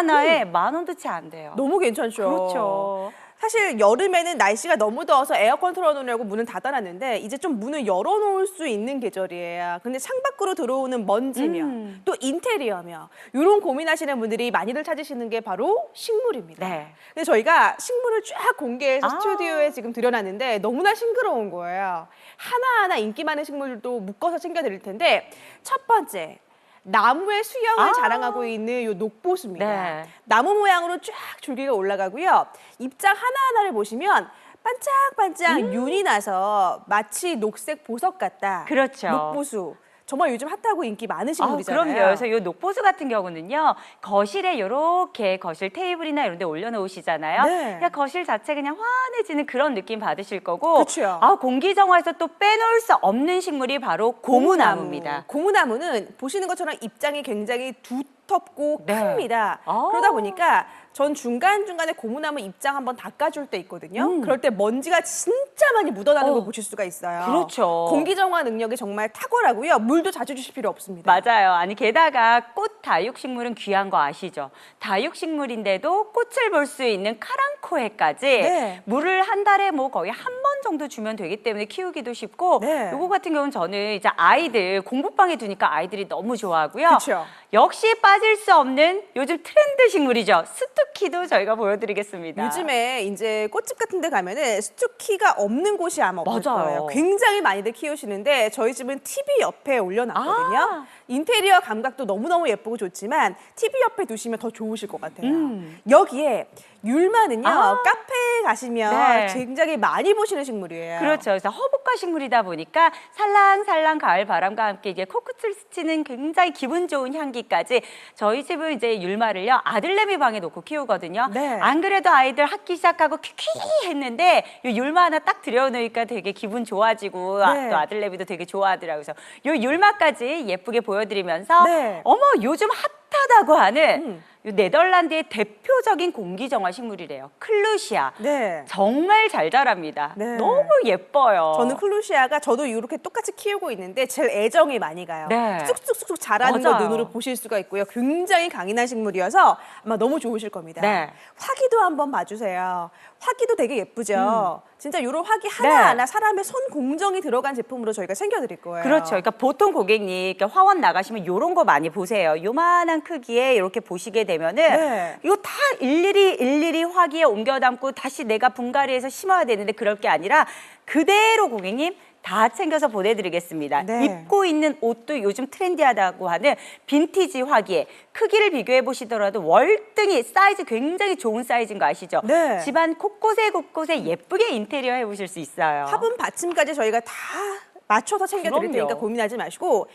하나에 만 원도 채 안 돼요. 너무 괜찮죠. 그렇죠. 사실 여름에는 날씨가 너무 더워서 에어컨 틀어놓으려고 문을 닫아놨는데 이제 좀 문을 열어놓을 수 있는 계절이에요. 근데 창밖으로 들어오는 먼지며 음. 또 인테리어며 이런 고민하시는 분들이 많이들 찾으시는 게 바로 식물입니다. 네. 근데 저희가 식물을 쫙 공개해서 아. 스튜디오에 지금 들여놨는데 너무나 싱그러운 거예요. 하나하나 인기 많은 식물도 묶어서 챙겨드릴 텐데 첫 번째 나무의 수영을 아. 자랑하고 있는 요 녹보수입니다. 네. 나무 모양으로 쫙 줄기가 올라가고요. 입장 하나하나를 보시면 반짝반짝 음. 윤이 나서 마치 녹색 보석 같다. 그렇죠. 녹보수. 정말 요즘 핫하고 인기 많은 아, 식물이잖아요. 그럼요. 그래서 이 녹보수 같은 경우는요, 거실에 이렇게 거실 테이블이나 이런 데 올려놓으시잖아요. 네. 그냥 거실 자체 그냥 환해지는 그런 느낌 받으실 거고. 그쵸. 아, 공기정화에서 또 빼놓을 수 없는 식물이 바로 고무나무입니다. 고무나무는 보시는 것처럼 입장이 굉장히 두 텁고 네. 큽니다. 아. 그러다 보니까 전 중간중간에 고무나무 입장 한번 닦아줄 때 있거든요. 음. 그럴 때 먼지가 진짜 많이 묻어나는 어. 걸 보실 수가 있어요. 그렇죠. 공기정화 능력이 정말 탁월하고요. 물도 자주 주실 필요 없습니다. 맞아요. 아니 게다가 꽃 다육식물은 귀한 거 아시죠? 다육식물인데도 꽃을 볼 수 있는 카랑코에까지 네. 물을 한 달에 뭐 거의 한 번 정도 주면 되기 때문에 키우기도 쉽고 네. 요거 같은 경우는 저는 이제 아이들 공부방에 두니까 아이들이 너무 좋아하고요. 그쵸. 역시 빠질 수 없는 요즘 트렌드 식물이죠. 스투키도 저희가 보여드리겠습니다. 요즘에 이제 꽃집 같은 데 가면은 스투키가 없는 곳이 아마 없을 맞아요. 거예요. 굉장히 많이들 키우시는데 저희 집은 TV 옆에 올려놨거든요. 아. 인테리어 감각도 너무너무 예쁘고 좋지만 TV 옆에 두시면 더 좋으실 것 같아요. 음. 여기에 율마는요. 아. 카페에 가시면 네. 굉장히 많이 보시는 식물이에요. 그렇죠. 그래서 허브과 식물이다 보니까 살랑살랑 가을 바람과 함께 이게 코끝을 스치는 굉장히 기분 좋은 향기 까지 저희 집은 이제 율마를요 아들내미 방에 놓고 키우거든요. 네. 안 그래도 아이들 학기 시작하고 퀴퀴 했는데 이 율마 하나 딱 들여놓으니까 되게 기분 좋아지고 아, 네. 또 아들내미도 되게 좋아하더라고요. 그래서 이 율마까지 예쁘게 보여드리면서 네. 어머 요즘 핫하다고 하는 음. 이 네덜란드의 대표적인 공기정화 식물이래요. 클루시아. 네. 정말 잘 자랍니다. 네. 너무 예뻐요. 저는 클루시아가 저도 이렇게 똑같이 키우고 있는데 제일 애정이 많이 가요. 네. 쑥쑥쑥 자라는 걸 맞아요. 눈으로 보실 수가 있고요. 굉장히 강인한 식물이어서 아마 너무 좋으실 겁니다. 네. 화기도 한번 봐주세요. 화기도 되게 예쁘죠. 진짜 이런 화기 음. 네. 하나하나 사람의 손 공정이 들어간 제품으로 저희가 챙겨드릴 거예요. 그렇죠. 그러니까 보통 고객님 이렇게 화원 나가시면 이런 거 많이 보세요. 요만한 크기에 이렇게 보시게 되면은 네. 이거 다 일일이 일일이 화기에 옮겨 담고 다시 내가 분갈이해서 심어야 되는데 그럴 게 아니라 그대로 고객님 다 챙겨서 보내드리겠습니다. 네. 입고 있는 옷도 요즘 트렌디하다고 하는 빈티지 화기에 크기를 비교해 보시더라도 월등히 사이즈 굉장히 좋은 사이즈인 거 아시죠? 네. 집안 곳곳에 곳곳에 예쁘게 인테리어 해보실 수 있어요. 화분 받침까지 저희가 다 맞춰서 챙겨드릴 그럼요. 테니까 고민하지 마시고